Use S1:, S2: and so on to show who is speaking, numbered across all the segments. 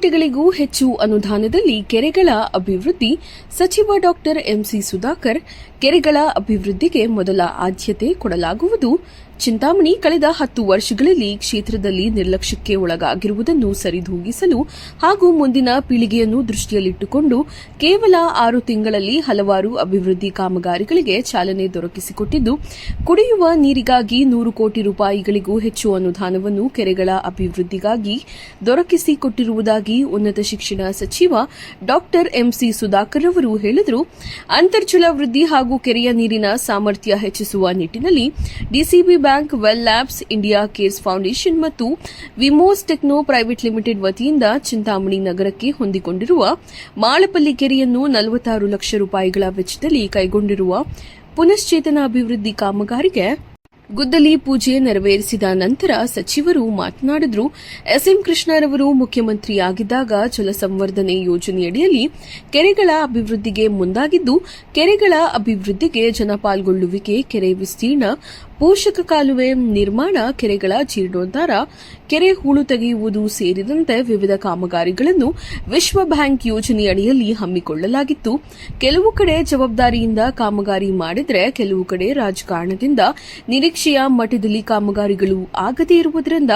S1: ಕೋಟಿಗಳಿಗೂ ಹೆಚ್ಚು ಅನುದಾನದಲ್ಲಿ ಕೆರೆಗಳ ಅಭಿವೃದ್ಧಿ ಸಚಿವ ಡಾಕ್ಟರ್ ಎಂಸಿ ಸುಧಾಕರ್ ಕೆರೆಗಳ ಅಭಿವೃದ್ಧಿಗೆ ಮೊದಲ ಆದ್ಯತೆ ಕೊಡಲಾಗುವುದು. ಚಿಂತಾಮಣಿ ಕಳೆದ ಹತ್ತು ವರ್ಷಗಳಲ್ಲಿ ಕ್ಷೇತ್ರದಲ್ಲಿ ನಿರ್ಲಕ್ಷ್ಯಕ್ಕೆ ಒಳಗಾಗಿರುವುದನ್ನು ಸರಿದೂಗಿಸಲು ಹಾಗೂ ಮುಂದಿನ ಪೀಳಿಗೆಯನ್ನು ದೃಷ್ಟಿಯಲ್ಲಿಟ್ಟುಕೊಂಡು ಕೇವಲ ಆರು ತಿಂಗಳಲ್ಲಿ ಹಲವಾರು ಅಭಿವೃದ್ಧಿ ಕಾಮಗಾರಿಗಳಿಗೆ ಚಾಲನೆ ದೊರಕಿಸಿಕೊಟ್ಟಿದ್ದು, ಕುಡಿಯುವ ನೀರಿಗಾಗಿ ನೂರು ಕೋಟಿ ರೂಪಾಯಿಗಳಿಗೂ ಹೆಚ್ಚು ಅನುದಾನವನ್ನು ಕೆರೆಗಳ ಅಭಿವೃದ್ಧಿಗಾಗಿ ದೊರಕಿಸಿಕೊಟ್ಟಿರುವುದಾಗಿ ಉನ್ನತ ಶಿಕ್ಷಣ ಸಚಿವ ಡಾಕ್ಟರ್ ಎಂಸಿ ಸುಧಾಕರ್ ಅವರು ಹೇಳಿದರು. ಅಂತರ್ಜಲ ವೃದ್ಧಿ ಹಾಗೂ ಕೆರೆಯ ನೀರಿನ ಸಾಮರ್ಥ್ಯ ಹೆಚ್ಚಿಸುವ ನಿಟ್ಟಿನಲ್ಲಿ DCB bank well labs India cares foundation ಮತ್ತು ವಿಮೋಸ್ ಟೆಕ್ನೋ ಪ್ರೈವೇಟ್ ಲಿಮಿಟೆಡ್ ವತಿಯಿಂದ ಚಿಂತಾಮಣಿ ನಗರಕ್ಕೆ ಹೊಂದಿಕೊಂಡಿರುವ ಮಾಳಪಲ್ಲಿ ಕೆರೆಯನ್ನು ನಲವತ್ತಾರು ಲಕ್ಷ ರೂಪಾಯಿಗಳ ವೆಚ್ಚದಲ್ಲಿ ಕೈಗೊಂಡಿರುವ ಪುನಶ್ಚೇತನ ಅಭಿವೃದ್ಧಿ ಕಾಮಗಾರಿಗೆ ಗುದ್ದಲಿ ಪೂಜೆ ನೆರವೇರಿಸಿದ ನಂತರ ಸಚಿವರು ಮಾತನಾಡಿದರು, ಎಸ್ಎಂ ಕೃಷ್ಣರವರು ಮುಖ್ಯಮಂತ್ರಿಯಾಗಿದ್ದಾಗ ಜಲಸಂವರ್ಧನೆ ಯೋಜನೆಯಡಿಯಲ್ಲಿ ಕೆರೆಗಳ ಅಭಿವೃದ್ಧಿಗೆ ಮುಂದಾಗಿದ್ದು, ಕೆರೆಗಳ ಅಭಿವೃದ್ಧಿಗೆ ಜನಪಾಲ್ಗೊಳ್ಳುವಿಕೆ ಕೆರೆ ವಿಸ್ತೀರ್ಣ ಪೋಷಕ ಕಾಲುವೆ ನಿರ್ಮಾಣ, ಕೆರೆಗಳ ಜೀರ್ಣೋದ್ಧಾರ, ಕೆರೆ ಹೂಳು ತೆಗೆಯುವುದು ಸೇರಿದಂತೆ ವಿವಿಧ ಕಾಮಗಾರಿಗಳನ್ನು ವಿಶ್ವ ಬ್ಯಾಂಕ್ ಯೋಜನೆಯಡಿಯಲ್ಲಿ ಹಮ್ಮಿಕೊಳ್ಳಲಾಗಿತ್ತು. ಕೆಲವು ಕಡೆ ಜವಾಬ್ದಾರಿಯಿಂದ ಕಾಮಗಾರಿ ಮಾಡಿದರೆ ಕೆಲವು ಕಡೆ ರಾಜಕಾರಣದಿಂದ ನಿರೀಕ್ಷೆಯ ಮಟ್ಟದಲ್ಲಿ ಕಾಮಗಾರಿಗಳು ಆಗದೇ ಇರುವುದರಿಂದ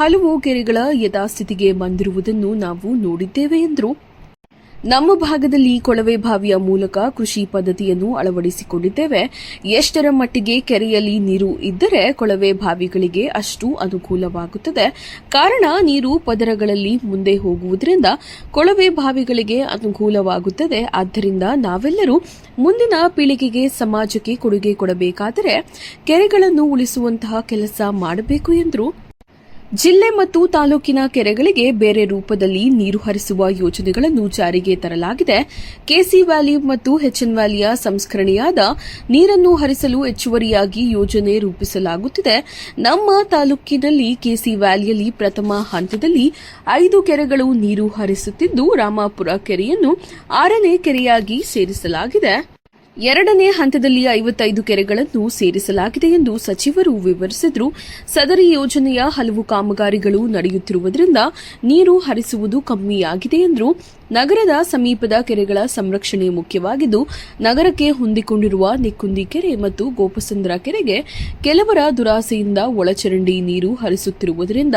S1: ಹಲವು ಕೆರೆಗಳ ಯಥಾಸ್ಥಿತಿಗೆ ಬಂದಿರುವುದನ್ನು ನಾವು ನೋಡಿದ್ದೇವೆ ಎಂದರು. ನಮ್ಮ ಭಾಗದಲ್ಲಿ ಕೊಳವೆ ಬಾವಿಯ ಮೂಲಕ ಕೃಷಿ ಪದ್ಧತಿಯನ್ನು ಅಳವಡಿಸಿಕೊಂಡಿದ್ದೇವೆ. ಎಷ್ಟರ ಮಟ್ಟಿಗೆ ಕೆರೆಯಲ್ಲಿ ನೀರು ಇದ್ದರೆ ಕೊಳವೆ ಬಾವಿಗಳಿಗೆ ಅಷ್ಟು ಅನುಕೂಲವಾಗುತ್ತದೆ. ಕಾರಣ, ನೀರು ಪದರಗಳಲ್ಲಿ ಮುಂದೆ ಹೋಗುವುದರಿಂದ ಕೊಳವೆ ಬಾವಿಗಳಿಗೆ ಅನುಕೂಲವಾಗುತ್ತದೆ. ಆದ್ದರಿಂದ ನಾವೆಲ್ಲರೂ ಮುಂದಿನ ಪೀಳಿಗೆಗೆ ಸಮಾಜಕ್ಕೆ ಕೊಡುಗೆ ಕೊಡಬೇಕಾದರೆ ಕೆರೆಗಳನ್ನು ಉಳಿಸುವಂತಹ ಕೆಲಸ ಮಾಡಬೇಕು ಎಂದರು. ಜಿಲ್ಲೆ ಮತ್ತು ತಾಲೂಕಿನ ಕೆರೆಗಳಿಗೆ ಬೇರೆ ರೂಪದಲ್ಲಿ ನೀರು ಹರಿಸುವ ಯೋಜನೆಗಳನ್ನು ಜಾರಿಗೆ ತರಲಾಗಿದೆ. ಕೆಸಿ ವ್ಯಾಲಿ ಮತ್ತು ಹೆಚ್ಎನ್ ವ್ಯಾಲಿಯ ಸಂಸ್ಕರಣೆಯಾದ ನೀರನ್ನು ಹರಿಸಲು ಹೆಚ್ಚುವರಿಯಾಗಿ ಯೋಜನೆ ರೂಪಿಸಲಾಗುತ್ತಿದೆ. ನಮ್ಮ ತಾಲೂಕಿನಲ್ಲಿ ಕೆಸಿ ವ್ಯಾಲಿಯಲ್ಲಿ ಪ್ರಥಮ ಹಂತದಲ್ಲಿ ಐದು ಕೆರೆಗಳು ನೀರು ಹರಿಸುತ್ತಿದ್ದು, ರಾಮಾಪುರ ಕೆರೆಯನ್ನು ಆರನೇ ಕೆರೆಯಾಗಿ ಸೇರಿಸಲಾಗಿದೆ. ಎರಡನೇ ಹಂತದಲ್ಲಿ ಐವತ್ತೈದು ಕೆರೆಗಳನ್ನು ಸೇರಿಸಲಾಗಿದೆ ಎಂದು ಸಚಿವರು ವಿವರಿಸಿದರು. ಸದರಿ ಯೋಜನೆಯ ಹಲವು ಕಾಮಗಾರಿಗಳು ನಡೆಯುತ್ತಿರುವುದರಿಂದ ನೀರು ಹರಿಸುವುದು ಕಮ್ಮಿಯಾಗಿದೆ ಎಂದರು. ನಗರದ ಸಮೀಪದ ಕೆರೆಗಳ ಸಂರಕ್ಷಣೆ ಮುಖ್ಯವಾಗಿದ್ದು, ನಗರಕ್ಕೆ ಹೊಂದಿಕೊಂಡಿರುವ ನಿಕ್ಕುಂದಿ ಕೆರೆ ಮತ್ತು ಗೋಪಸಂದ್ರ ಕೆರೆಗೆ ಕೆಲವರ ದುರಾಸೆಯಿಂದ ಒಳಚರಂಡಿ ನೀರು ಹರಿಸುತ್ತಿರುವುದರಿಂದ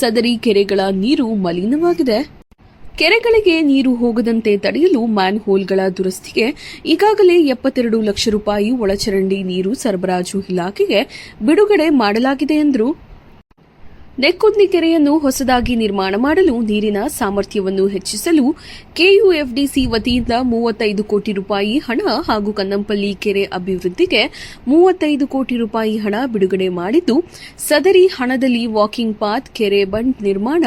S1: ಸದರಿ ಕೆರೆಗಳ ನೀರು ಮಲಿನವಾಗಿದೆ. ಕೆರೆಗಳಿಗೆ ನೀರು ಹೋಗದಂತೆ ತಡೆಯಲು ಮ್ಯಾನ್ ಹೋಲ್ಗಳ ದುರಸ್ತಿಗೆ ಈಗಾಗಲೇ ಎಪ್ಪತ್ತೆರಡು ಲಕ್ಷ ರೂಪಾಯಿ ಒಳಚರಂಡಿ ನೀರು ಸರಬರಾಜು ಇಲಾಖೆಗೆ ಬಿಡುಗಡೆ ಮಾಡಲಾಗಿದೆ ಎಂದರು. ನೆಕ್ಕುಂದಿ ಕೆರೆಯನ್ನು ಹೊಸದಾಗಿ ನಿರ್ಮಾಣ ಮಾಡಲು ನೀರಿನ ಸಾಮರ್ಥ್ಯವನ್ನು ಹೆಚ್ಚಿಸಲು ಕೆಯುಎಫ್ಡಿಸಿ ವತಿಯಿಂದ ಮೂವತ್ತೈದು ಕೋಟಿ ರೂಪಾಯಿ ಹಣ ಹಾಗೂ ಕನ್ನಂಪಲ್ಲಿ ಕೆರೆ ಅಭಿವೃದ್ಧಿಗೆ ಮೂವತ್ತೈದು ಕೋಟಿ ರೂಪಾಯಿ ಹಣ ಬಿಡುಗಡೆ ಮಾಡಿದ್ದು, ಸದರಿ ಹಣದಲ್ಲಿ ವಾಕಿಂಗ್ ಪಾತ್, ಕೆರೆ ಬಂಡ್ ನಿರ್ಮಾಣ,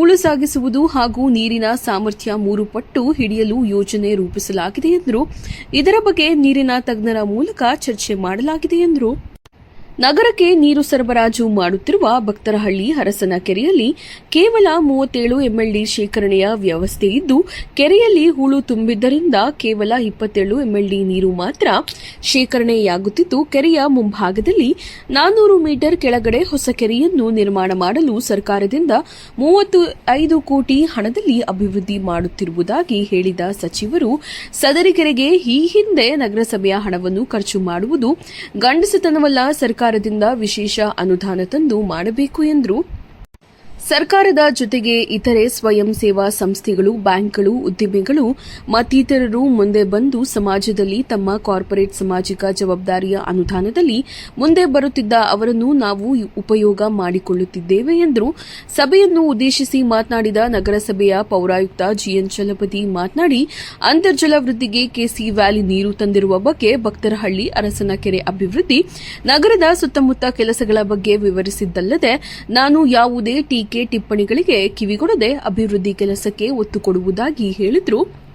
S1: ಉಳು ಸಾಗಿಸುವುದು ಹಾಗೂ ನೀರಿನ ಸಾಮರ್ಥ್ಯ ಮೂರು ಪಟ್ಟು ಹಿಡಿಯಲು ಯೋಜನೆ ರೂಪಿಸಲಾಗಿದೆ ಎಂದರು. ಇದರ ಬಗ್ಗೆ ನೀರಿನ ತಜ್ಞರ ಮೂಲಕ ಚರ್ಚೆ ಮಾಡಲಾಗಿದೆ ಎಂದರು. ನಗರಕ್ಕೆ ನೀರು ಸರಬರಾಜು ಮಾಡುತ್ತಿರುವ ಭಕ್ತರಹಳ್ಳಿ ಹರಸನ ಕೆರೆಯಲ್ಲಿ ಕೇವಲ ಮೂವತ್ತೇಳು ಎಂಎಲ್ಡಿ ಶೇಖರಣೆಯ ವ್ಯವಸ್ಥೆ ಇದ್ದು, ಕೆರೆಯಲ್ಲಿ ಹೂಳು ತುಂಬಿದ್ದರಿಂದ ಕೇವಲ ಇಪ್ಪತ್ತೇಳು ಎಂಎಲ್ಡಿ ನೀರು ಮಾತ್ರ ಶೇಖರಣೆಯಾಗುತ್ತಿದ್ದು, ಕೆರೆಯ ಮುಂಭಾಗದಲ್ಲಿ ನಾನ್ನೂರು ಮೀಟರ್ ಕೆಳಗಡೆ ಹೊಸ ಕೆರೆಯನ್ನು ನಿರ್ಮಾಣ ಮಾಡಲು ಸರ್ಕಾರದಿಂದ ಮೂವತ್ತು ಐದು ಕೋಟಿ ಹಣದಲ್ಲಿ ಅಭಿವೃದ್ಧಿ ಮಾಡುತ್ತಿರುವುದಾಗಿ ಹೇಳಿದ ಸಚಿವರು, ಸದರಿ ಕೆರೆಗೆ ಈ ಹಿಂದೆ ನಗರಸಭೆಯ ಹಣವನ್ನು ಖರ್ಚು ಮಾಡುವುದು ಗಂಡಸತನವಲ್ಲ ಸರ್ಕಾರದಿಂದ ವಿಶೇಷ ಅನುದಾನ ತಂದು ಮಾಡಬೇಕು ಎಂದರು. ಸರ್ಕಾರದ ಜೊತೆಗೆ ಇತರೆ ಸ್ವಯಂ ಸೇವಾ ಸಂಸ್ಥೆಗಳು, ಬ್ಯಾಂಕ್ಗಳು, ಉದ್ದಿಮೆಗಳು ಮತ್ತಿತರರು ಮುಂದೆ ಬಂದು ಸಮಾಜದಲ್ಲಿ ತಮ್ಮ ಕಾರ್ಪೊರೇಟ್ ಸಾಮಾಜಿಕ ಜವಾಬ್ದಾರಿಯ ಅನುದಾನದಲ್ಲಿ ಮುಂದೆ ಬರುತ್ತಿದ್ದ ಅವರನ್ನು ನಾವು ಉಪಯೋಗ ಮಾಡಿಕೊಳ್ಳುತ್ತಿದ್ದೇವೆ ಎಂದರು ಸಭೆಯನ್ನು ಉದ್ದೇಶಿಸಿ ಮಾತನಾಡಿದ ನಗರಸಭೆಯ ಪೌರಾಯುಕ್ತ ಜಿಎನ್ ಚಲಪತಿ ಮಾತನಾಡಿ, ಅಂತರ್ಜಲ ವೃದ್ಧಿಗೆ ಕೆಸಿ ವ್ಯಾಲಿ ನೀರು ತಂದಿರುವ ಬಗ್ಗೆ ಭಕ್ತರಹಳ್ಳಿ ಅರಸನಕೆರೆ ಅಭಿವೃದ್ಧಿ ನಗರದ ಸುತ್ತಮುತ್ತ ಕೆಲಸಗಳ ಬಗ್ಗೆ ವಿವರಿಸಿದ್ದಲ್ಲದೆ, ನಾನು ಯಾವುದೇ ಟೀಕೆ ಟಿಪ್ಪಣಿಗಳಿಗೆ ಕಿವಿಗೊಡದೆ ಅಭಿವೃದ್ಧಿ ಕೆಲಸಕ್ಕೆ ಒತ್ತು ಕೊಡುವುದಾಗಿ ಹೇಳಿದರು.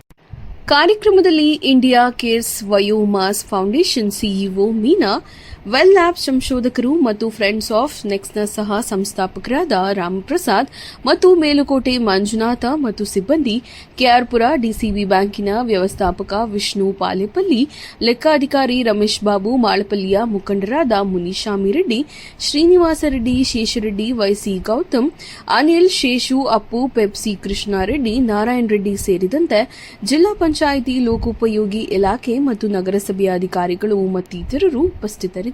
S1: ಕಾರ್ಯಕ್ರಮದಲ್ಲಿ India cares ವಯೋಮಾಸ್ foundation CEO Meena well lab ಸಂಶೋಧಕರು ಮತ್ತು ಫ್ರೆಂಡ್ಸ್ ಆಫ್ ನೆಕ್ಸ್ನ ಸಹ ಸಂಸ್ಥಾಪಕರಾದ ರಾಮಪ್ರಸಾದ್ ಮತ್ತು ಮೇಲುಕೋಟೆ ಮಂಜುನಾಥ ಮತ್ತು ಸಿಬ್ಬಂದಿ, ಕೆಆರ್ಪುರ ಡಿಸಿಬಿ ಬ್ಯಾಂಕಿನ ವ್ಯವಸ್ಥಾಪಕ ವಿಷ್ಣು ಪಾಲೆಪಲ್ಲಿ, ಲೆಕ್ಕಾಧಿಕಾರಿ ರಮೇಶ್ ಬಾಬು ಮಾಳಪಲ್ಲಿಯ ಮುಖಂಡರಾದ ಮುನಿಶಾಮಿ ರೆಡ್ಡಿ, ಶ್ರೀನಿವಾಸ ರೆಡ್ಡಿ ಶೇಷರೆಡ್ಡಿ ವೈಸಿ ಗೌತಮ್, ಅನಿಲ್ ಶೇಷು, ಅಪ್ಪು, ಪೆಪ್ಸಿ ಕೃಷ್ಣಾರೆಡ್ಡಿ ನಾರಾಯಣ ರೆಡ್ಡಿ ಸೇರಿದಂತೆ ಜಿಲ್ಲಾ ಪಂಚಾಯಿತಿ ಲೋಕೋಪಯೋಗಿ ಇಲಾಖೆ ಮತ್ತು ನಗರಸಭೆಯ ಅಧಿಕಾರಿಗಳು ಮತ್ತಿತರರು ಉಪಸ್ಥಿತರಿದ್ದರು.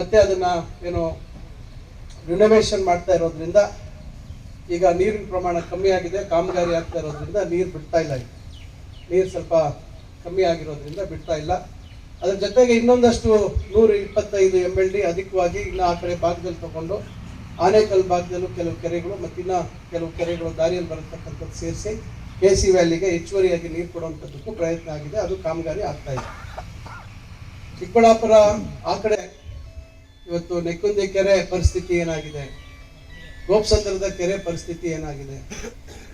S2: ಮತ್ತೆ ಅದನ್ನ ಏನು ರಿನೋವೇಷನ್ ಮಾಡ್ತಾ ಇರೋದ್ರಿಂದ ಈಗ ನೀರಿನ ಪ್ರಮಾಣ ಕಮ್ಮಿ ಆಗಿದೆ, ಕಾಮಗಾರಿ ಆಗ್ತಾ ಇರೋದ್ರಿಂದ ನೀರು ಬಿಡ್ತಾ ಇಲ್ಲ ನೀರು ಸ್ವಲ್ಪ ಕಮ್ಮಿ ಆಗಿರೋದ್ರಿಂದ ಬಿಡ್ತಾ ಇಲ್ಲ. ಅದ್ರ ಜೊತೆಗೆ ಇನ್ನೊಂದಷ್ಟು ನೂರ ಇಪ್ಪತ್ತೈದು ಎಂ ಎಲ್ ಡಿ ಅಧಿಕವಾಗಿ ಇನ್ನು ಆ ಕಡೆ ಭಾಗದಲ್ಲಿ ತಗೊಂಡು ಆನೇಕಲ್ ಭಾಗದಲ್ಲೂ ಕೆಲವು ಕೆರೆಗಳು ಮತ್ತು ಇನ್ನ ಕೆಲವು ಕೆರೆಗಳು ದಾರಿಯಲ್ಲಿ ಬರತಕ್ಕಂಥದ್ದು ಸೇರಿಸಿ ಕೆ ಸಿ ವ್ಯಾಲಿಗೆ ಹೆಚ್ಚುವರಿಯಾಗಿ ನೀರು ಕೊಡುವಂಥದ್ದಕ್ಕೂ ಪ್ರಯತ್ನ ಆಗಿದೆ. ಅದು ಕಾಮಗಾರಿ ಆಗ್ತಾ ಇದೆ. ಚಿಕ್ಕಬಳ್ಳಾಪುರ, ಆ ಕಡೆ ಇವತ್ತು ನೆಕ್ಕುಂದಿ ಕೆರೆ ಪರಿಸ್ಥಿತಿ ಏನಾಗಿದೆ? ಗೋಪ್ಸಂದ್ರದ ಕೆರೆ ಪರಿಸ್ಥಿತಿ ಏನಾಗಿದೆ?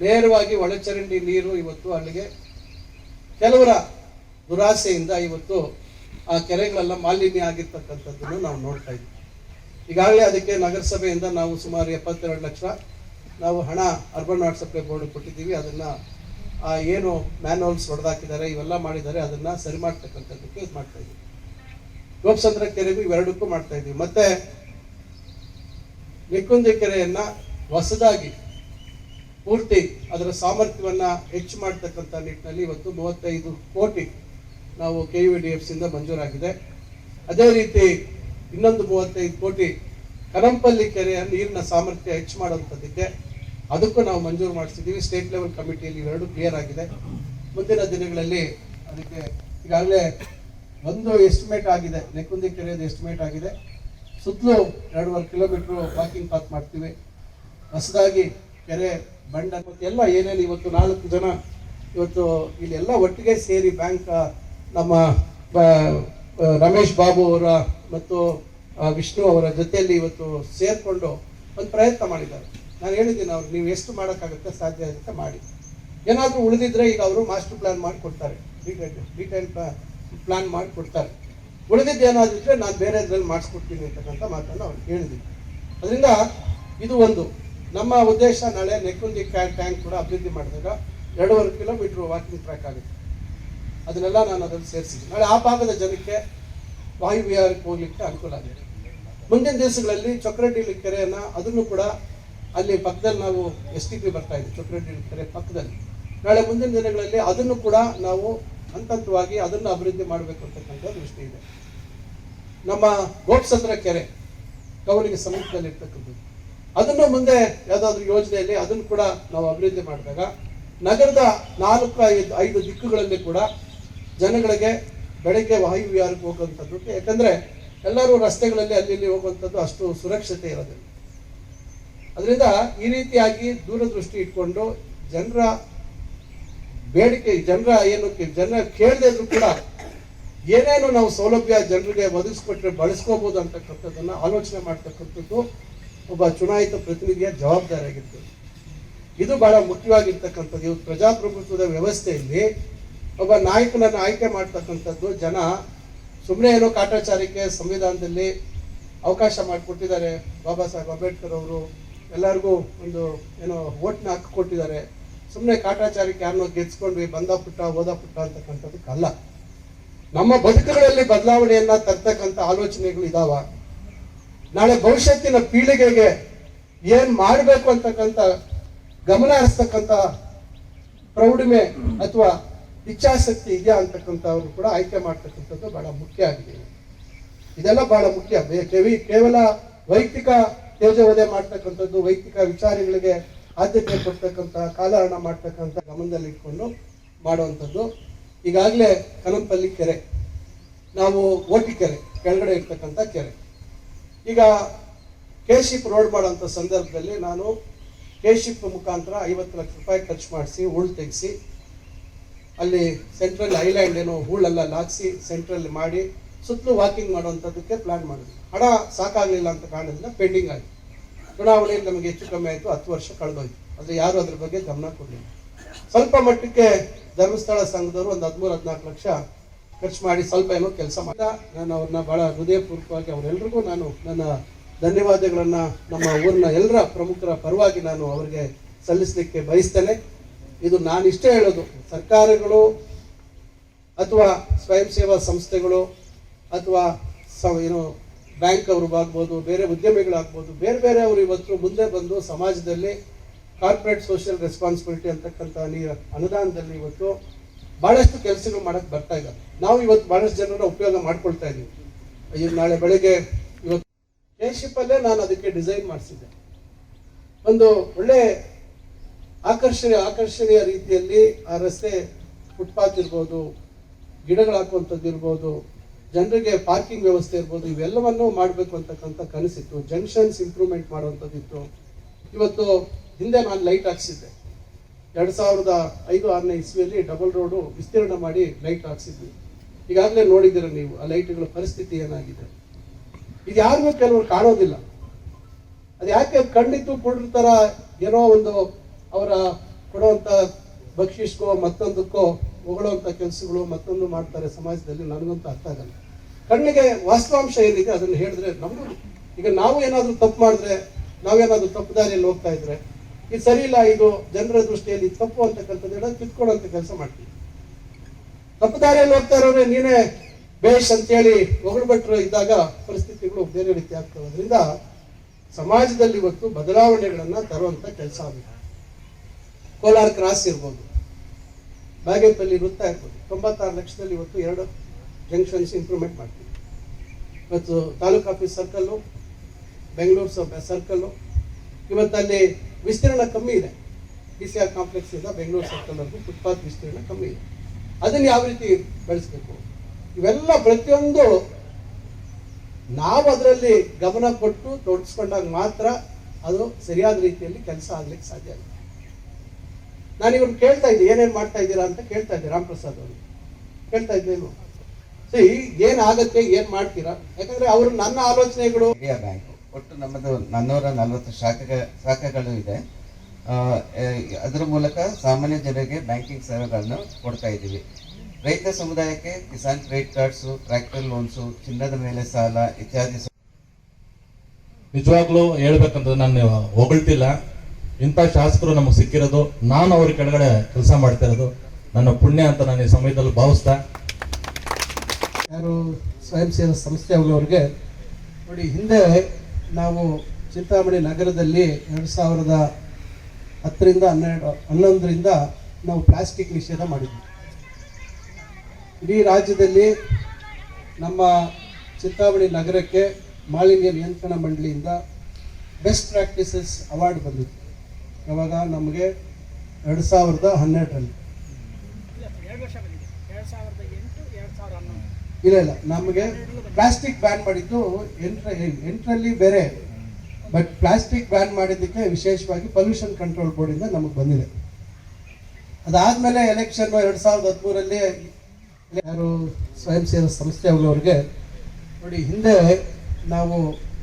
S2: ನೇರವಾಗಿ ಒಳಚರಂಡಿ ನೀರು ಇವತ್ತು ಅಲ್ಲಿಗೆ ಕೆಲವರ ದುರಾಸೆಯಿಂದ ಇವತ್ತು ಆ ಕೆರೆಗಳೆಲ್ಲ ಮಾಲಿನ್ಯ ಆಗಿರ್ತಕ್ಕಂಥದ್ದನ್ನು ನಾವು ನೋಡ್ತಾ ಇದ್ದೀವಿ ಈಗಾಗಲೇ ಅದಕ್ಕೆ ನಗರಸಭೆಯಿಂದ ನಾವು ಸುಮಾರು ಎಪ್ಪತ್ತೆರಡು ಲಕ್ಷ ನಾವು ಹಣ ಅರ್ಬನ್ ವಾಟರ್ ಸಪ್ಲೈ ಬೋರ್ಡ್ ಕೊಟ್ಟಿದ್ದೀವಿ. ಅದನ್ನು ಆ ಏನು ಮ್ಯಾನುವಲ್ಸ್ ಹೊಡೆದಾಕಿದ್ದಾರೆ, ಇವೆಲ್ಲ ಮಾಡಿದ್ದಾರೆ, ಅದನ್ನು ಸರಿ ಮಾಡ್ತಕ್ಕಂಥದ್ದಕ್ಕೆ ಇದು ಮಾಡ್ತಾ ಇದ್ದೀವಿ. ಗೋಪ್ಸಂದ್ರ ಕೆರೆಗೂ ಇವೆರಡಕ್ಕೂ ಮಾಡ್ತಾ ಇದ್ದೀವಿ. ಮತ್ತೆ ನಿಕ್ಕುಂದಿ ಕೆರೆಯನ್ನ ಹೊಸದಾಗಿ ಪೂರ್ತಿ ಅದರ ಸಾಮರ್ಥ್ಯವನ್ನ ಹೆಚ್ಚು ಮಾಡ್ತಕ್ಕಂಥ ನಿಟ್ಟಿನಲ್ಲಿ ಇವತ್ತು ಮೂವತ್ತೈದು ಕೋಟಿ ನಾವು ಕೆ ಯು ಡಿ ಎಫ್ ಸಿಯಿಂದ ಮಂಜೂರಾಗಿದೆ. ಅದೇ ರೀತಿ ಇನ್ನೊಂದು ಮೂವತ್ತೈದು ಕೋಟಿ ಕರಂಪಲ್ಲಿ ಕೆರೆಯ ನೀರಿನ ಸಾಮರ್ಥ್ಯ ಹೆಚ್ಚು ಮಾಡುವಂಥದ್ದಕ್ಕೆ ಅದಕ್ಕೂ ನಾವು ಮಂಜೂರು ಮಾಡಿಸಿದ್ದೀವಿ. ಸ್ಟೇಟ್ ಲೆವೆಲ್ ಕಮಿಟಿಯಲ್ಲಿ ಇವೆರಡು ಕ್ಲಿಯರ್ ಆಗಿದೆ. ಮುಂದಿನ ದಿನಗಳಲ್ಲಿ ಅದಕ್ಕೆ ಈಗಾಗಲೇ ಒಂದು ಎಸ್ಟಿಮೇಟ್ ಆಗಿದೆ, ನೆಕ್ಕುಂದಿ ಕೆರೆಯದು ಎಸ್ಟಿಮೇಟ್ ಆಗಿದೆ. ಸುತ್ತಲೂ ಎರಡೂವರೆ ಕಿಲೋಮೀಟ್ರ್ ವಾಕಿಂಗ್ ಪಾತ್ ಮಾಡ್ತೀವಿ. ಹೊಸದಾಗಿ ಕೆರೆ, ಬಂಡ, ಎಲ್ಲ ಏನೇನು ಇವತ್ತು ನಾಲ್ಕು ಜನ ಇವತ್ತು ಇಲ್ಲೆಲ್ಲ ಒಟ್ಟಿಗೆ ಸೇರಿ ಬ್ಯಾಂಕ್ ನಮ್ಮ ರಮೇಶ್ ಬಾಬು ಅವರ ಮತ್ತು ವಿಷ್ಣು ಅವರ ಜೊತೆಯಲ್ಲಿ ಇವತ್ತು ಸೇರಿಕೊಂಡು ಒಂದು ಪ್ರಯತ್ನ ಮಾಡಿದ್ದಾರೆ. ನಾನು ಹೇಳಿದ್ದೀನಿ, ಅವ್ರು ನೀವು ಎಷ್ಟು ಮಾಡೋಕ್ಕಾಗುತ್ತೆ ಸಾಧ್ಯ ಆಗುತ್ತೆ ಮಾಡಿ. ಏನಾದರೂ ಉಳಿದಿದ್ರೆ ಈಗ ಅವರು ಮಾಸ್ಟರ್ ಪ್ಲಾನ್ ಮಾಡಿಕೊಡ್ತಾರೆ. ಡೀಟೇಲ್ ಡೀಟೇಲ್ ಪ್ಲಾನ್ ಮಾಡಿ ಕೊಡ್ತಾರೆ ಉಳಿದಿದ್ದು ಏನಾದ್ರು ಇದ್ರೆ ನಾನು ಬೇರೆ ಇದ್ರಲ್ಲಿ ಮಾಡಿಸ್ಕೊಡ್ತೀನಿ ಅಂತಕ್ಕಂಥ ಮಾತನ್ನು ಅವ್ರು ಹೇಳಿದ್ವಿ ಅದರಿಂದ ಇದು ಒಂದು. ನಮ್ಮ ಉದ್ದೇಶ ನಾಳೆ ನೆಕ್ಕುಂದಿ ಟ್ಯಾಂಕ್ ಕೂಡ ಅಭಿವೃದ್ಧಿ ಮಾಡಿದಾಗ ಎರಡೂವರೆ ಕಿಲೋಮೀಟ್ರ್ ವಾಕಿಂಗ್ ಟ್ರ್ಯಾಕ್ ಆಗುತ್ತೆ. ಅದನ್ನೆಲ್ಲ ನಾನು ಅದರಲ್ಲಿ ಸೇರಿಸಿದ್ದೀನಿ. ನಾಳೆ ಆ ಭಾಗದ ಜನಕ್ಕೆ ವಾಯುವಿಹಾರಕ್ಕೆ ಹೋಗ್ಲಿಕ್ಕೆ ಅನುಕೂಲ ಆಗಿದೆ. ಮುಂದಿನ ದಿವಸಗಳಲ್ಲಿ ಚೊಕ್ರಡ್ಡಿಲಿ ಕೆರೆಯನ್ನು ಅದನ್ನು ಕೂಡ ಅಲ್ಲಿ ಪಕ್ಕದಲ್ಲಿ ನಾವು ಎಸ್ ಟಿ ಪಿ ಬರ್ತಾ ಇದ್ದೀವಿ ಚೊಕ್ರಡ್ಡಿಲಿ ಕೆರೆ ಪಕ್ಕದಲ್ಲಿ. ನಾಳೆ ಮುಂದಿನ ದಿನಗಳಲ್ಲಿ ಅದನ್ನು ಕೂಡ ನಾವು ಹಂತವಾಗಿ ಅದನ್ನು ಅಭಿವೃದ್ಧಿ ಮಾಡಬೇಕು ಅಂತಕ್ಕಂಥ ದೃಷ್ಟಿ ಇದೆ. ನಮ್ಮ ಗೋಪ್ಸಂದ್ರ ಕೆರೆ ಕವಲಿಗೆ ಸಮೀಪದಲ್ಲಿ ಇರ್ತಕ್ಕಂಥದ್ದು. ಅದನ್ನು ಮುಂದೆ ಯಾವುದಾದ್ರೂ ಯೋಜನೆಯಲ್ಲಿ ಅದನ್ನು ಕೂಡ ನಾವು ಅಭಿವೃದ್ಧಿ ಮಾಡಿದಾಗ ನಗರದ ನಾಲ್ಕು ಐದು ಐದು ದಿಕ್ಕುಗಳಲ್ಲಿ ಕೂಡ ಜನಗಳಿಗೆ ಬೆಳಗ್ಗೆ ವಾಯು ವಿಹಾರಕ್ಕೆ ಹೋಗುವಂಥದ್ದು ಯಾಕಂದ್ರೆ ಎಲ್ಲರೂ ರಸ್ತೆಗಳಲ್ಲಿ ಅಲ್ಲಿ ಇಲ್ಲಿ ಹೋಗುವಂಥದ್ದು ಅಷ್ಟು ಸುರಕ್ಷತೆ ಇರೋದಿಲ್ಲ. ಅದರಿಂದ ಈ ರೀತಿಯಾಗಿ ದೂರದೃಷ್ಟಿ ಇಟ್ಕೊಂಡು ಜನರ ಬೇಡಿಕೆ ಜನರ ಏನು ಜನ ಕೇಳದೆ ಕೂಡ ಏನೇನು ನಾವು ಸೌಲಭ್ಯ ಜನರಿಗೆ ಒದಗಿಸ್ಕೊಟ್ರೆ ಬಳಸ್ಕೋಬಹುದು ಅಂತಕ್ಕಂಥದ್ದನ್ನ ಆಲೋಚನೆ ಮಾಡ್ತಕ್ಕಂಥದ್ದು ಒಬ್ಬ ಚುನಾಯಿತ ಪ್ರತಿನಿಧಿಯ ಜವಾಬ್ದಾರಿಯಾಗಿತ್ತು. ಇದು ಬಹಳ ಮುಖ್ಯವಾಗಿರ್ತಕ್ಕಂಥದ್ದು. ಇವತ್ತು ಪ್ರಜಾಪ್ರಭುತ್ವದ ವ್ಯವಸ್ಥೆಯಲ್ಲಿ ಒಬ್ಬ ನಾಯಕನನ್ನು ಆಯ್ಕೆ ಮಾಡ್ತಕ್ಕಂಥದ್ದು ಜನ ಸುಮ್ಮನೆ ಏನೋ ಕಾಟಾಚಾರಕ್ಕೆ ಸಂವಿಧಾನದಲ್ಲಿ ಅವಕಾಶ ಮಾಡಿಕೊಟ್ಟಿದ್ದಾರೆ. ಬಾಬಾ ಸಾಹೇಬ್ ಅಂಬೇಡ್ಕರ್ ಅವರು ಎಲ್ಲರಿಗೂ ಒಂದು ಏನೋ ಓಟ್ನ ಹಾಕಿ ಕೊಟ್ಟಿದ್ದಾರೆ. ಸುಮ್ಮನೆ ಕಾಟಾಚಾರಕ್ಕೆ ಯಾರನ್ನೋ ಗೆದ್ಸ್ಕೊಂಡ್ವಿ, ಬಂದ ಪುಟ್ಟ ಓದ ಪುಟ್ಟ ಅಂತಕ್ಕಂಥದ್ದಕ್ಕಲ್ಲ. ನಮ್ಮ ಬದುಕುಗಳಲ್ಲಿ ಬದಲಾವಣೆಯನ್ನ ತರ್ತಕ್ಕಂಥ ಆಲೋಚನೆಗಳು ಇದಾವ. ನಾಳೆ ಭವಿಷ್ಯತ್ತಿನ ಪೀಳಿಗೆಗೆ ಏನ್ ಮಾಡಬೇಕು ಅಂತಕ್ಕಂಥ ಗಮನ ಹರಿಸ್ತಕ್ಕಂಥ ಪ್ರೌಢಿಮೆ ಅಥವಾ ಇಚ್ಛಾಶಕ್ತಿ ಇದೆಯಾ ಅಂತಕ್ಕಂಥವ್ರು ಕೂಡ ಆಯ್ಕೆ ಮಾಡ್ತಕ್ಕಂಥದ್ದು ಬಹಳ ಮುಖ್ಯ ಆಗಿದೆ. ಇದೆಲ್ಲ ಬಹಳ ಮುಖ್ಯ. ಕೇವಲ ವೈಯಕ್ತಿಕ ತೇಜವಧೆ ಮಾಡ್ತಕ್ಕಂಥದ್ದು, ವೈಯಕ್ತಿಕ ವಿಚಾರಗಳಿಗೆ ಆದ್ಯತೆ ಕೊಡ್ತಕ್ಕಂಥ, ಕಾಲಹರಣ ಗಮನದಲ್ಲಿ ಇಟ್ಕೊಂಡು ಮಾಡುವಂಥದ್ದು. ಈಗಾಗಲೇ ಕನಂಪಲ್ಲಿ ಕೆರೆ. ನಾವು ಓಟಿ ಕೆರೆ, ಕೆಳಗಡೆ ಇರ್ತಕ್ಕಂಥ ಕೆರೆ. ಈಗ ಕೇಶಿಪ್ ರೋಡ್ ಮಾಡೋಂಥ ಸಂದರ್ಭದಲ್ಲಿ ನಾನು ಕೇಶಿಪ್ ಮುಖಾಂತರ ಐವತ್ತು ಲಕ್ಷ ರೂಪಾಯಿ ಖರ್ಚು ಮಾಡಿಸಿ, ಹೂಳು ತೆಗೆಸಿ, ಅಲ್ಲಿ ಸೆಂಟ್ರಲ್ ಐಲ್ಯಾಂಡ್ ಏನೋ ಹೂಳೆಲ್ಲ ಲಾಕ್ಸಿ ಸೆಂಟ್ರಲ್ಲಿ ಮಾಡಿ, ಸುತ್ತಲೂ ವಾಕಿಂಗ್ ಮಾಡುವಂಥದ್ದಕ್ಕೆ ಪ್ಲ್ಯಾನ್ ಮಾಡಿದ್ವಿ. ಹಣ ಸಾಕಾಗಲಿಲ್ಲ ಅಂತ ಕಾರಣದಿಂದ ಪೆಂಡಿಂಗ್ ಆಗಿ ಚುನಾವಣೆಯಲ್ಲಿ ನಮಗೆ ಹೆಚ್ಚು ಕಮ್ಮಿ ಆಯಿತು, ಹತ್ತು ವರ್ಷ ಕಳೆದೋಯ್ತು. ಆದರೆ ಯಾರು ಅದ್ರ ಬಗ್ಗೆ ಗಮನ ಕೊಡಲಿಲ್ಲ. ಸ್ವಲ್ಪ ಮಟ್ಟಕ್ಕೆ ಧರ್ಮಸ್ಥಳ ಸಂಘದವರು ಒಂದು ಹದಿಮೂರು, ಹದಿನಾಲ್ಕು ಲಕ್ಷ ಖರ್ಚು ಮಾಡಿ ಸ್ವಲ್ಪ ಏನೋ ಕೆಲಸ ಮಾಡಿದ ನಾನು ಅವ್ರನ್ನ ಬಹಳ ಹೃದಯಪೂರ್ವಕವಾಗಿ ಅವರೆಲ್ಲರಿಗೂ ನಾನು ನನ್ನ ಧನ್ಯವಾದಗಳನ್ನು ನಮ್ಮ ಊರಿನ ಎಲ್ಲರ ಪ್ರಮುಖರ ಪರವಾಗಿ ನಾನು ಅವರಿಗೆ ಸಲ್ಲಿಸಲಿಕ್ಕೆ ಬಯಸ್ತೇನೆ. ಇದು ನಾನು ಇಷ್ಟೇ ಹೇಳೋದು. ಸರ್ಕಾರಗಳು ಅಥವಾ ಸ್ವಯಂ ಸೇವಾ ಸಂಸ್ಥೆಗಳು ಅಥವಾ ಸ ಏನು ಬ್ಯಾಂಕ್ ಅವರು ಆಗ್ಬೋದು ಬೇರೆ ಉದ್ಯಮಿಗಳಾಗ್ಬೋದು, ಬೇರೆ ಬೇರೆ ಅವರು ಇವತ್ತು ಮುಂದೆ ಬಂದು ಸಮಾಜದಲ್ಲಿ ಕಾರ್ಪೊರೇಟ್ ಸೋಷಿಯಲ್ ರೆಸ್ಪಾನ್ಸಿಬಿಲಿಟಿ ಅಂತಕ್ಕಂಥ ನೀರ ಅನುದಾನದಲ್ಲಿ ಇವತ್ತು ಬಹಳಷ್ಟು ಕೆಲಸಗಳು ಮಾಡಕ್ಕೆ ಬರ್ತಾ ಇದ್ದಾರೆ ನಾವು ಇವತ್ತು ಬಹಳಷ್ಟು ಜನರ ಉಪಯೋಗ ಮಾಡ್ಕೊಳ್ತಾ ಇದ್ದೀವಿ ಅಯ್ಯೋ, ನಾಳೆ ಬೆಳಗ್ಗೆ ಇವತ್ತು ಕೇಶಿಪಲ್ಲೇ ನಾನು ಅದಕ್ಕೆ ಡಿಸೈನ್ ಮಾಡಿಸಿದ್ದೆ. ಒಂದು ಒಳ್ಳೆ ಆಕರ್ಷಣೆ, ಆಕರ್ಷಣೀಯ ರೀತಿಯಲ್ಲಿ ಆ ರಸ್ತೆ ಫುಟ್ಪಾತ್ ಇರ್ಬೋದು, ಗಿಡಗಳು ಹಾಕುವಂಥದ್ದು ಇರ್ಬೋದು ಜನರಿಗೆ ಪಾರ್ಕಿಂಗ್ ವ್ಯವಸ್ಥೆ ಇರ್ಬೋದು, ಇವೆಲ್ಲವನ್ನೂ ಮಾಡಬೇಕು ಅಂತಕ್ಕಂಥ ಕನಸಿತ್ತು. ಜಂಕ್ಷನ್ಸ್ ಇಂಪ್ರೂವ್ಮೆಂಟ್ ಮಾಡುವಂಥದ್ದಿತ್ತು ಇವತ್ತು ಹಿಂದೆ ನಾನು ಲೈಟ್ ಹಾಕ್ಸಿದ್ದೆ. ಎರಡು ಸಾವಿರದ ಐದು, ಆರನೇ ಇಸ್ವಿಯಲ್ಲಿ ಡಬಲ್ ರೋಡು ವಿಸ್ತೀರ್ಣ ಮಾಡಿ ಲೈಟ್ ಹಾಕ್ಸಿದ್ವಿ. ಈಗಾಗಲೇ ನೋಡಿದ್ದೀರ ನೀವು, ಆ ಲೈಟ್ಗಳ ಪರಿಸ್ಥಿತಿ ಏನಾಗಿದೆ. ಇದು ಯಾರಿಗೂ ಕೆಲವರು ಕಾಣೋದಿಲ್ಲ. ಅದು ಯಾಕೆ ಕೊಡ್ರ ತರ ಏನೋ ಒಂದು ಅವರ ಕೊಡುವಂಥ ಬಕ್ಷಿಸ್ಕೋ, ಮತ್ತೊಂದಕ್ಕೋ ಹೊಗಳುವಂತ ಕೆಲಸಗಳು ಮತ್ತೊಂದು ಮಾಡ್ತಾರೆ ಸಮಾಜದಲ್ಲಿ ನನಗಂತೂ ಅರ್ಥ ಆಗಲ್ಲ. ಕಣ್ಣಿಗೆ ವಾಸ್ತವಾಂಶ ಏನಿದೆ ಅದನ್ನು ಹೇಳಿದ್ರೆ ನಮಗೂ ಈಗ ನಾವು ಏನಾದರೂ ತಪ್ಪು ಮಾಡಿದ್ರೆ ನಾವೇನಾದ್ರೂ ತಪ್ಪು ದಾರಿಯಲ್ಲಿ ಹೋಗ್ತಾ ಇದ್ರೆ, ಇದು ಸರಿ ಇಲ್ಲ, ಇದು ಜನರ ದೃಷ್ಟಿಯಲ್ಲಿ ತಪ್ಪು ಅಂತಕ್ಕಂಥದ್ದು ಹೇಳೋದು ಕಿತ್ಕೊಳ್ಳುವಂತ ಕೆಲಸ ಮಾಡ್ತೀವಿ. ತಪ್ಪು ದಾರಿಯಲ್ಲಿ ಹೋಗ್ತಾ ಇರೋರೆ, ನೀನೇ ಬೇಷ್ ಅಂತೇಳಿ ಹೊಗಳ್ಬಿಟ್ರು ಇದ್ದಾಗ ಪರಿಸ್ಥಿತಿಗಳು ಬೇರೆ ರೀತಿ ಆಗ್ತವೆ ಅದರಿಂದ ಸಮಾಜದಲ್ಲಿ ಇವತ್ತು ಬದಲಾವಣೆಗಳನ್ನು ತರುವಂಥ ಕೆಲಸ ಆಗಬೇಕು ಕೋಲಾರ ಕ್ರಾಸ್ ಇರ್ಬೋದು. ಬಾಗೇಪಲ್ಲಿ ವೃತ್ತ ಇರ್ಬೋದು ತೊಂಬತ್ತಾರು ಲಕ್ಷದಲ್ಲಿ ಇವತ್ತು ಎರಡು ಜಂಕ್ಷನ್ಸ್ ಇಂಪ್ರೂವ್ಮೆಂಟ್ ಮಾಡ್ತೀವಿ. ಇವತ್ತು taluk office circle, Bengaluru circle, ಇವತ್ತಲ್ಲಿ ವಿಸ್ತೀರ್ಣ ಕಮ್ಮಿ ಇದೆ. ಡಿ ಸಿ ಆರ್ ಕಾಂಪ್ಲೆಕ್ಸ್ ಇಂದ ಬೆಂಗಳೂರು ಸರ್ಕಲ್ವರೆಗೂ ಫುಟ್ಪಾತ್ ವಿಸ್ತೀರ್ಣ ಕಮ್ಮಿ ಇದೆ. ಅದನ್ನು ಯಾವ ರೀತಿ ಬೆಳೆಸ್ಬೇಕು? ಇವೆಲ್ಲ ಪ್ರತಿಯೊಂದು ನಾವು ಅದರಲ್ಲಿ ಗಮನ ಕೊಟ್ಟು ತೊಡಗಿಸ್ಕೊಂಡಾಗ ಮಾತ್ರ ಅದು ಸರಿಯಾದ ರೀತಿಯಲ್ಲಿ ಕೆಲಸ ಆಗ್ಲಿಕ್ಕೆ ಸಾಧ್ಯ ಆಗುತ್ತೆ. ನಾನು ಇವ್ರನ್ನ ಕೇಳ್ತಾ ಇದ್ದೆ ಏನೇನು ಮಾಡ್ತಾ ಇದ್ದೀರಾ ಅಂತ ಕೇಳ್ತಾ ಇದ್ದೆ ರಾಮಪ್ರಸಾದ್ ಅವರು. ಕೇಳ್ತಾ ಇದ್ದೇನು ಸಿ ಏನ್ ಆಗತ್ತೆ ಏನ್ ಮಾಡ್ತೀರಾ? ಯಾಕಂದ್ರೆ ಅವರು ನನ್ನ ಆಲೋಚನೆಗಳು.
S3: ಇಂಡಿಯಾ ಬ್ಯಾಂಕ್ ಒಟ್ಟು ನಮ್ಮದು ನಾನ್ನೂರ ನಲವತ್ತು ಶಾಖೆ ಶಾಖೆಗಳು ಇದೆ. ಅದರ ಮೂಲಕ ಸಾಮಾನ್ಯ ಜನರಿಗೆ ಬ್ಯಾಂಕಿಂಗ್ ಸೇವೆಗಳನ್ನು ಕೊಡ್ತಾ ಇದ್ದೀವಿ. ರೈತ ಸಮುದಾಯಕ್ಕೆ Kisan credit cards tractor loans ಚಿನ್ನದ ಮೇಲೆ ಸಾಲ ಇತ್ಯಾದಿ
S4: ನಿಜವಾಗ್ಲೂ ಹೇಳ್ಬೇಕಂತ ನಾನು ಹೊಗಳ್ತಿಲ್ಲ ಇಂಥ ಶಾಸಕರು ನಮಗೆ ಸಿಕ್ಕಿರೋದು, ನಾನು ಅವ್ರ ಕೆಳಗಡೆ ಕೆಲಸ ಮಾಡ್ತಾ ಇರೋದು. ನನ್ನ ಪುಣ್ಯ ಅಂತ ನಾನು ಈ ಸಮಯದಲ್ಲಿ ಭಾವಿಸ್ತಾ
S2: ಯಾರು ಸ್ವಯಂ ಸೇವಾ ಸಂಸ್ಥೆಗಳವ್ರಿಗೆ ನೋಡಿ, ಹಿಂದೆ ನಾವು ಚಿಂತಾಮಣಿ ನಗರದಲ್ಲಿ ಎರಡು ಸಾವಿರದ ಹತ್ತರಿಂದ ಹನ್ನೆರಡು, ಹನ್ನೊಂದರಿಂದ ನಾವು ಪ್ಲಾಸ್ಟಿಕ್ ನಿಷೇಧ ಮಾಡಿದ್ವಿ. ಇಡೀ ರಾಜ್ಯದಲ್ಲಿ ನಮ್ಮ ಚಿಂತಾಮಣಿ ನಗರಕ್ಕೆ ಮಾಲಿನ್ಯ ನಿಯಂತ್ರಣ ಮಂಡಳಿಯಿಂದ ಬೆಸ್ಟ್ ಪ್ರಾಕ್ಟೀಸಸ್ ಅವಾರ್ಡ್ ಬಂದಿತ್ತು. ಯಾವಾಗ ನಮಗೆ ಎರಡು ಸಾವಿರದ ಹನ್ನೆರಡರಲ್ಲಿ. ಇಲ್ಲ ಇಲ್ಲ, ನಮಗೆ ಪ್ಲಾಸ್ಟಿಕ್ ಬ್ಯಾನ್ ಮಾಡಿದ್ದು ಎಂಟ್ರ ಎಂಟರಲ್ಲಿ ಬೇರೆ. ಬಟ್ ಪ್ಲಾಸ್ಟಿಕ್ ಬ್ಯಾನ್ ಮಾಡಿದ್ದಕ್ಕೆ ವಿಶೇಷವಾಗಿ ಪೊಲ್ಯೂಷನ್ ಕಂಟ್ರೋಲ್ ಬೋರ್ಡಿಂದ ನಮಗೆ ಬಂದಿದೆ. ಅದಾದಮೇಲೆ ಎಲೆಕ್ಷನ್ ಎರಡು ಸಾವಿರದ ಹದಿಮೂರಲ್ಲಿ ಯಾರು ಸ್ವಯಂ ಸೇವಾ ಸಂಸ್ಥೆಗಳವ್ರಿಗೆ ನೋಡಿ ಹಿಂದೆ ನಾವು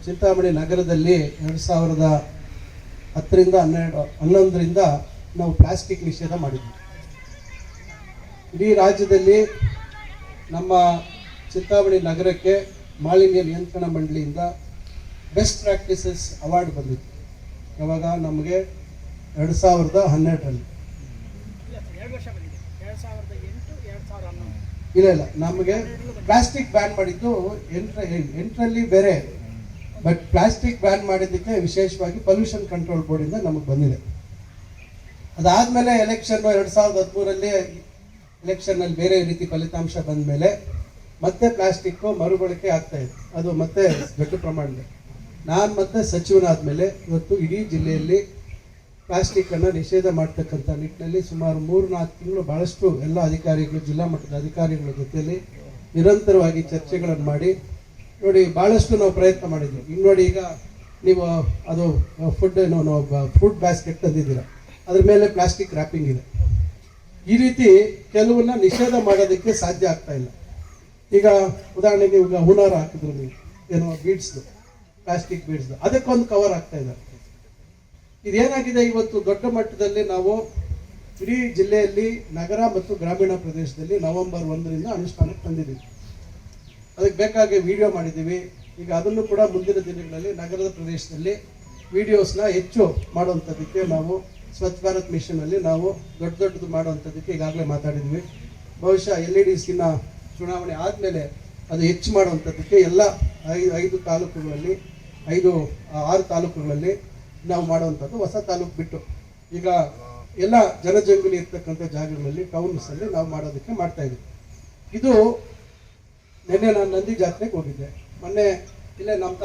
S2: ಚಿಂತಾಮಣಿ ನಗರದಲ್ಲಿ ಎರಡು ಸಾವಿರದ ಹತ್ತರಿಂದ ಹನ್ನೆರಡು, ಹನ್ನೊಂದರಿಂದ ನಾವು ಪ್ಲಾಸ್ಟಿಕ್ ನಿಷೇಧ ಮಾಡಿದ್ವಿ. ಇಡೀ ರಾಜ್ಯದಲ್ಲಿ ನಮ್ಮ ಚಿಂತಾಮಣಿ ನಗರಕ್ಕೆ ಮಾಲಿನ್ಯ ನಿಯಂತ್ರಣ ಮಂಡಳಿಯಿಂದ ಬೆಸ್ಟ್ ಪ್ರಾಕ್ಟೀಸಸ್ ಅವಾರ್ಡ್ ಬಂದಿತ್ತು. ಯಾವಾಗ? ನಮಗೆ ಎರಡು ಸಾವಿರದ ಹನ್ನೆರಡರಲ್ಲಿ.
S5: ಇಲ್ಲ
S2: ಇಲ್ಲ, ನಮಗೆ ಪ್ಲಾಸ್ಟಿಕ್ ಬ್ಯಾನ್ ಮಾಡಿದ್ದು ಎಂಟ್ರ, ಎಂಟರಲ್ಲಿ ಬೇರೆ. ಬಟ್ ಪ್ಲಾಸ್ಟಿಕ್ ಬ್ಯಾನ್ ಮಾಡಿದ್ದಕ್ಕೆ ವಿಶೇಷವಾಗಿ ಪೊಲ್ಯೂಷನ್ ಕಂಟ್ರೋಲ್ ಬೋರ್ಡಿಂದ ನಮಗೆ ಬಂದಿದೆ. ಅದಾದಮೇಲೆ ಎಲೆಕ್ಷನ್ ಎರಡು ಸಾವಿರದ ಹದಿಮೂರಲ್ಲಿ ಎಲೆಕ್ಷನ್ನಲ್ಲಿ ಬೇರೆ ರೀತಿ ಫಲಿತಾಂಶ ಬಂದ ಮೇಲೆ ಮತ್ತೆ ಪ್ಲಾಸ್ಟಿಕ್ ಮರುಬಳಕೆ ಆಗ್ತಾ ಇದೆ. ಅದು ಮತ್ತೆ ದೊಡ್ಡ ಪ್ರಮಾಣದಲ್ಲಿ ನಾನು ಮತ್ತೆ ಸಚಿವನಾದ್ಮೇಲೆ ಇವತ್ತು ಇಡೀ ಜಿಲ್ಲೆಯಲ್ಲಿ ಪ್ಲಾಸ್ಟಿಕ್ ಅನ್ನ ನಿಷೇಧ ಮಾಡ್ತಕ್ಕಂಥ ನಿಟ್ಟಿನಲ್ಲಿ ಸುಮಾರು ಮೂರು ನಾಲ್ಕು ತಿಂಗಳು ಬಹಳಷ್ಟು ಎಲ್ಲ ಅಧಿಕಾರಿಗಳು, ಜಿಲ್ಲಾ ಮಟ್ಟದ ಅಧಿಕಾರಿಗಳ ಜೊತೆಯಲ್ಲಿ ನಿರಂತರವಾಗಿ ಚರ್ಚೆಗಳನ್ನು ಮಾಡಿ ನೋಡಿ, ಬಹಳಷ್ಟು ನಾವು ಪ್ರಯತ್ನ ಮಾಡಿದ್ವಿ. ಇನ್ನು ನೋಡಿ, ಈಗ ನೀವು ಅದು ಫುಡ್ ಏನು ಫುಡ್ ಬ್ಯಾಸ್ಕೆಟ್ ತಂದಿದ್ದೀರ. ಅದ್ರ ಮೇಲೆ ಪ್ಲಾಸ್ಟಿಕ್ ರ್ಯಾಪಿಂಗ್ ಇದೆ. ಈ ರೀತಿ ಕೆಲವನ್ನ ನಿಷೇಧ ಮಾಡೋದಕ್ಕೆ ಸಾಧ್ಯ ಆಗ್ತಾ ಇಲ್ಲ. ಈಗ ಉದಾಹರಣೆಗೆ ಈಗ ಹುಣಾರ ಹಾಕಿದ್ರು ನೀವು. ಏನೋ ಬೀಡ್ಸ್ದು ಪ್ಲಾಸ್ಟಿಕ್ ಬೀಡ್ಸ್ದು ಅದಕ್ಕೊಂದು ಕವರ್ ಆಗ್ತಾ ಇದೆ. ಇದೇನಾಗಿದೆ ಇವತ್ತು ದೊಡ್ಡ ಮಟ್ಟದಲ್ಲಿ ನಾವು ಇಡೀ ಜಿಲ್ಲೆಯಲ್ಲಿ ನಗರ ಮತ್ತು ಗ್ರಾಮೀಣ ಪ್ರದೇಶದಲ್ಲಿ ನವೆಂಬರ್ ಒಂದರಿಂದ ಅನುಷ್ಠಾನಕ್ಕೆ ತಂದಿದ್ದೀವಿ. ಅದಕ್ಕೆ ಬೇಕಾಗಿ ವಿಡಿಯೋ ಮಾಡಿದ್ದೀವಿ. ಈಗ ಅದನ್ನು ಕೂಡ ಮುಂದಿನ ದಿನಗಳಲ್ಲಿ ನಗರದ ಪ್ರದೇಶದಲ್ಲಿ ವಿಡಿಯೋಸ್ನ ಹೆಚ್ಚು ಮಾಡುವಂಥದ್ದಕ್ಕೆ ನಾವು ಸ್ವಚ್ಛ ಭಾರತ್ ಮಿಷನಲ್ಲಿ ನಾವು ದೊಡ್ಡ ದೊಡ್ಡದು ಮಾಡುವಂಥದ್ದಕ್ಕೆ ಈಗಾಗಲೇ ಮಾತಾಡಿದ್ವಿ. ಬಹುಶಃ ಎಲ್ ಇ ಡಿ ಸಿನ ಚುನಾವಣೆ ಆದಮೇಲೆ ಅದು ಹೆಚ್ಚು ಮಾಡುವಂಥದ್ದಕ್ಕೆ ಎಲ್ಲ ಐದು ಐದು ತಾಲೂಕುಗಳಲ್ಲಿ, ಐದು ಆರು ತಾಲೂಕುಗಳಲ್ಲಿ ನಾವು ಮಾಡುವಂಥದ್ದು ಹೊಸ ತಾಲೂಕು ಬಿಟ್ಟು. ಈಗ ಎಲ್ಲ ಜನಜಂಗುಲಿ ಇರ್ತಕ್ಕಂಥ ಜಾಗಗಳಲ್ಲಿ ಟೌನ್ಸಲ್ಲಿ ನಾವು ಮಾಡೋದಕ್ಕೆ ಮಾಡ್ತಾ ಇದ್ದೀವಿ. ಇದು ನಿನ್ನೆ ನಾನು ನಂದಿ ಜಾತ್ರೆಗೆ ಹೋಗಿದ್ದೆ. ಮೊನ್ನೆ ಇಲ್ಲೇ ನಮ್ಮ